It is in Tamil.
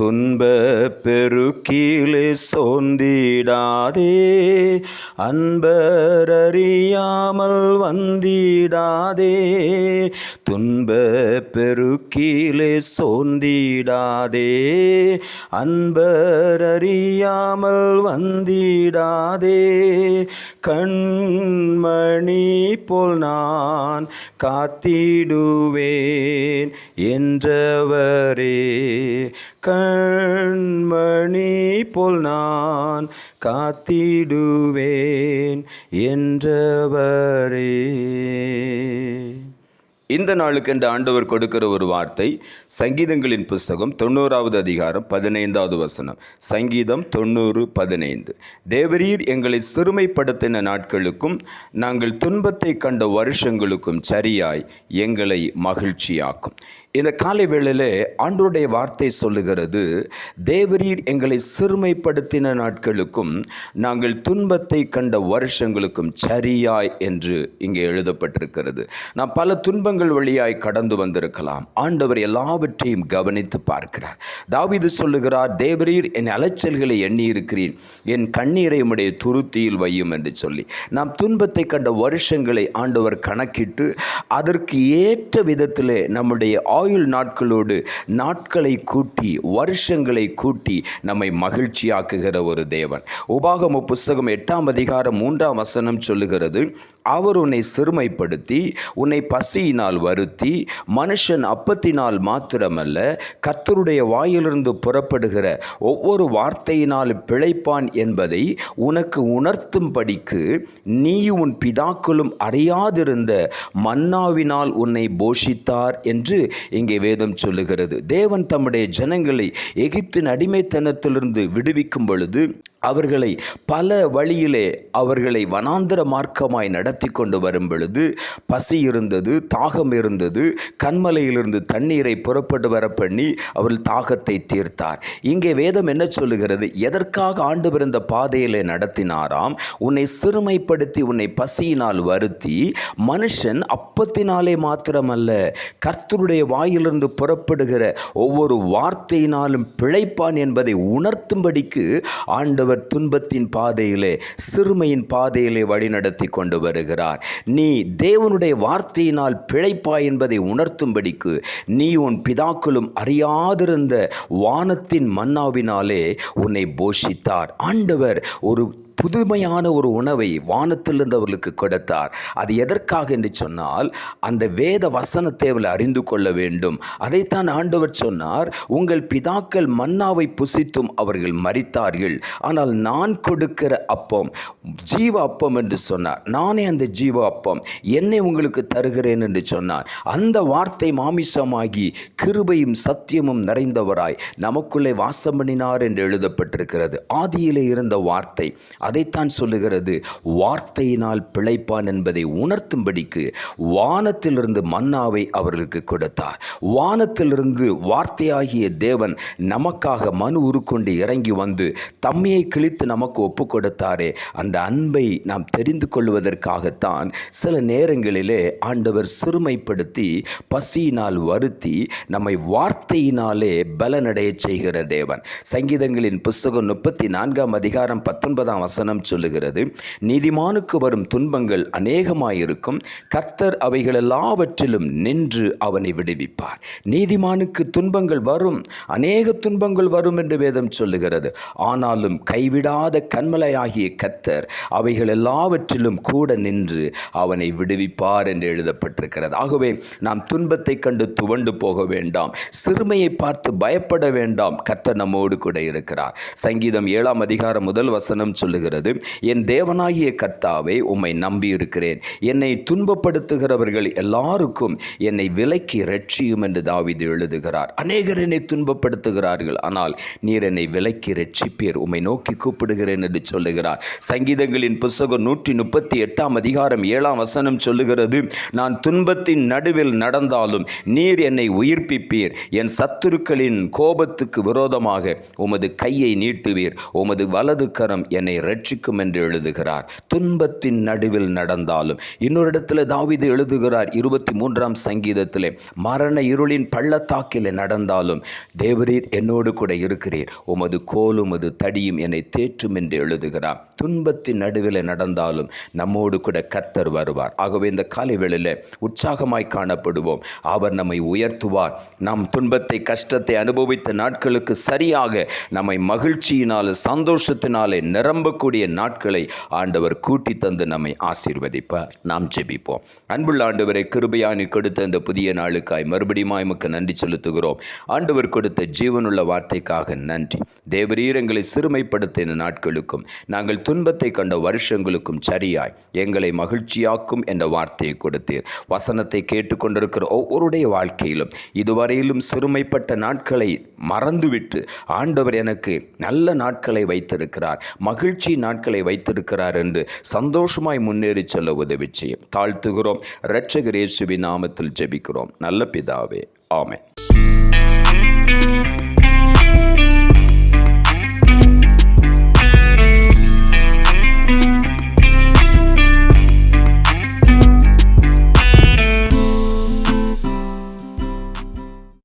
துன்ப பெருக்கீழே சோந்திடாதே அன்பரறியாமல் வந்திடாதே. துன்ப பெருக்கீழே சோந்திடாதே அன்பரறியாமல் வந்திடாதே. கண்மணி போல் நான் காத்திடுவேன் என்றவரே. கண் கண்மணி போல் நான் காத்திடுவேன் என்றவரே. இந்த நாளுக்கு என்று ஆண்டவர் கொடுக்கிற ஒரு வார்த்தை சங்கீதங்களின் புஸ்தகம் தொண்ணூறாவது அதிகாரம் பதினைந்தாவது வசனம். சங்கீதம் தொண்ணூறு பதினைந்து. தேவரீர் எங்களை சிறுமைப்படுத்தின நாட்களுக்கும் நாங்கள் துன்பத்தை கண்ட வருஷங்களுக்கும் சரியாய் எங்களை மகிழ்ச்சியாக்கும். இந்த காலை வேளையில் ஆண்டோருடைய வார்த்தை சொல்லுகிறது தேவரீர் எங்களை சிறுமைப்படுத்தின நாட்களுக்கும் நாங்கள் துன்பத்தை கண்ட வருஷங்களுக்கும் சரியாய் என்று இங்கே எழுதப்பட்டிருக்கிறது. நாம் பல துன்பங்கள் வழியாய் கடந்து வந்திருக்கலாம். ஆண்டவர் எல்லாவற்றையும் கவனித்து பார்க்கிறார். தாவிது சொல்லுகிறார் தேவரீர் என் அலைச்சல்களை எண்ணி இருக்கிறீர் என் கண்ணீரை உடைய துருத்தியில் வையும் என்று சொல்லி. நாம் துன்பத்தை கண்ட வருஷங்களை ஆண்டவர் கணக்கிட்டு அதற்கு ஏற்ற விதத்தில் நம்முடைய ஆயுள் நாட்களோடு நாட்களை கூட்டி வருஷங்களை கூட்டி நம்மை மகிழ்ச்சியாக்குகிற ஒரு தேவன். உபாகம புஸ்தகம் எட்டாம் அதிகாரம் மூன்றாம் வசனம் சொல்லுகிறது அவர் உன்னை சிறுமைப்படுத்தி உன்னை பசியினால் வருத்தி மனுஷன் அப்பத்தினால் மாத்திரமல்ல கத்தருடைய வாயிலிருந்து புறப்படுகிற ஒவ்வொரு வார்த்தையினால் பிழைப்பான் என்பதை உனக்கு உணர்த்தும்படிக்கு நீ உன் பிதாக்களும் அறியாதிருந்த மன்னாவினால் உன்னை போஷித்தார் என்று இங்கே வேதம் சொல்லுகிறது. தேவன் தம்முடைய ஜனங்களை எகிப்தின் அடிமைத்தனத்திலிருந்து விடுவிக்கும் பொழுது அவர்களை பல வழியிலே அவர்களை வனாந்தர மார்க்கமாய் நடத்தி கொண்டு வரும் பொழுது பசி இருந்தது தாகம் இருந்தது. கண்மலையிலிருந்து தண்ணீரை புறப்பட்டு வர பண்ணி அவர்கள் தாகத்தை தீர்த்தார். இங்கே வேதம் என்ன சொல்லுகிறது? எதற்காக ஆண்டு பிறந்த பாதையிலே நடத்தினாராம்? உன்னை சிறுமைப்படுத்தி உன்னை பசியினால் வருத்தி மனுஷன் அப்பத்தினாலே மாத்திரமல்ல கர்த்தருடைய வாயிலிருந்து புறப்படுகிற ஒவ்வொரு வார்த்தையினாலும் பிழைப்பான் என்பதை உணர்த்தும்படிக்கு ஆண்டவர் துன்பத்தின் பாதையிலே சிறுமையின் பாதையிலே வழிநடத்தி கொண்டு வருகிறார். நீ தேவனுடைய வார்த்தையினால் பிழைப்பாய் என்பதை உணர்த்தும்படிக்கு நீ உன் பிதாக்களும் அறியாதிருந்த வானத்தின் மன்னாவினாலே உன்னை போஷித்தார். ஆண்டவர் ஒரு புதுமையான ஒரு உணவை வானத்திலிருந்து அவர்களுக்கு கொடுத்தார். அது எதற்காக என்று சொன்னால் அந்த வேத வசனத்தை அவள் அறிந்து கொள்ள வேண்டும். அதைத்தான் ஆண்டவர் சொன்னார் உங்கள் பிதாக்கள் மன்னாவை புசித்தும் அவர்கள் மறித்தார்கள் ஆனால் நான் கொடுக்கிற அப்பம் ஜீவ அப்பம் என்று சொன்னார். நானே அந்த ஜீவ அப்பம் என்னை உங்களுக்கு தருகிறேன் என்று சொன்னார். அந்த வார்த்தை மாமிசமாகி கிருபையும் சத்தியமும் நிறைந்தவராய் நமக்குள்ளே வாசம் பண்ணினார் என்று எழுதப்பட்டிருக்கிறது. ஆதியிலே இருந்த வார்த்தை. அதைத்தான் சொல்லுகிறது. வார்த்தையினால் பிழைப்பான் என்பதை உணர்த்தும்படிக்கு வானத்திலிருந்து மன்னாவை அவர்களுக்கு கொடுத்தார். வானத்திலிருந்து வார்த்தையாகிய தேவன் நமக்காக மனு உருக்கொண்டு இறங்கி வந்து தம்மையை கிழித்து நமக்கு ஒப்பு கொடுத்தாரே. அந்த அன்பை நாம் தெரிந்து கொள்வதற்காகத்தான் சில நேரங்களிலே ஆண்டவர் சிறுமைப்படுத்தி பசியினால் வருத்தி நம்மை வார்த்தையினாலே பலனடைய செய்கிற தேவன். சங்கீதங்களின் புஸ்தகம் முப்பத்தி நான்காம் அதிகாரம் பத்தொன்பதாம் வசனம் சொல்லுகிறது. நீதிமானுக்கு வரும் துன்பங்கள் அநேகமாயிருக்கும். கர்த்தர் அவைகள் எல்லாவற்றிலும் நின்று அவனை விடுவிப்பார். நீதிமானுக்கு துன்பங்கள் வரும். அநேக துன்பங்கள் வரும் என்று வேதம் சொல்லுகிறது. ஆனாலும் கைவிடாத கண்மலையாகிய கர்த்தர் அவைகள் எல்லாவற்றிலும் கூட நின்று அவனை விடுவிப்பார் என்று எழுதப்பட்டிருக்கிறது. ஆகவே நாம் துன்பத்தை கண்டு துவண்டு போக வேண்டாம். சிறுமையை பார்த்து பயப்பட வேண்டாம். கர்த்தர் நம்மோடு கூட இருக்கிறார். சங்கீதம் ஏழாம் அதிகாரம் முதல் வசனம் சொல்லு சொல்லுகிறது என் தேவனாகிய கர்த்தாவை உம்மை நம்பியிருக்கிறேன். என்னை துன்பப்படுத்துகிறவர்கள் எல்லாருக்கும் என்னை விலக்கி ரட்சியும் என்று தாவிது எழுதுகிறார். அநேகர் என்னை துன்பப்படுத்துகிறார்கள் ஆனால் நீர் என்னை விலக்கி ரட்சிப்பீர் உம்மை நோக்கி கூப்பிடுகிறேன் என்று சொல்லுகிறார். சங்கீதங்களின் புஸ்தகம் நூற்றி முப்பத்தி எட்டாம் அதிகாரம் ஏழாம் வசனம் சொல்லுகிறது நான் துன்பத்தின் நடுவில் நடந்தாலும் நீர் என்னை உயிர்ப்பிப்பீர். என் சத்துருக்களின் கோபத்துக்கு விரோதமாக உமது கையை நீட்டுவீர். உமது வலது கரம் என்னை ரட்சிக்கும் என்று எழுதுகிறார். துன்பத்தின் நடுவில் நடந்தாலும். இன்னொரு இடத்துல தாவிது எழுதுகிறார் இருபத்தி மூன்றாம் சங்கீதத்திலே மரண இருளின் பள்ளத்தாக்கிலே நடந்தாலும் தேவரீர் என்னோடு கூட இருக்கிறீர். உமது கோலும் அது தடியும் என்னை தேற்றும் என்று எழுதுகிறார். துன்பத்தின் நடுவில் நடந்தாலும் நம்மோடு கூட கத்தர் வருவார். ஆகவே இந்த காலை வேளையில் உற்சாகமாய் காணப்படுவோம். அவர் நம்மை உயர்த்துவார். நம் துன்பத்தை கஷ்டத்தை அனுபவித்த நாட்களுக்கு சரியாக நம்மை மகிழ்ச்சியினால சந்தோஷத்தினாலே போகக்கூடிய நாட்களை ஆண்டவர் கூட்டி தந்து நம்மை ஆசீர்வதிப்பார். நாம் ஜெபிப்போம். அன்புள்ள ஆண்டவரை கிருபையானி கொடுத்த இந்த புதிய நாளுக்காய் மறுபடியும் எமக்கு நன்றி செலுத்துகிறோம். ஆண்டவர் கொடுத்த ஜீவனுள்ள வார்த்தைக்காக நன்றி. தேவரீரங்களை சிறுமைப்படுத்தின நாட்களுக்கும் நாங்கள் துன்பத்தை கண்ட வருஷங்களுக்கும் சரியாய் எங்களை மகிழ்ச்சியாக்கும் என்ற வார்த்தையை கொடுத்தீர். வசனத்தை கேட்டுக்கொண்டிருக்கிற ஒவ்வொருடைய வாழ்க்கையிலும் இதுவரையிலும் சிறுமைப்பட்ட நாட்களை மறந்துவிட்டு ஆண்டவர் எனக்கு நல்ல நாட்களை வைத்திருக்கிறார். மகிழ்ச்சி நாட்களை வைத்திருக்கிறார் என்று சந்தோஷமாய் முன்னேறி செல்ல உதவி செய்யும். தாழ்த்துகிறோம். இரட்சகர் இயேசுவின் நாமத்தில் ஜெபிக்கிறோம். நல்ல பிதாவே. ஆமென்.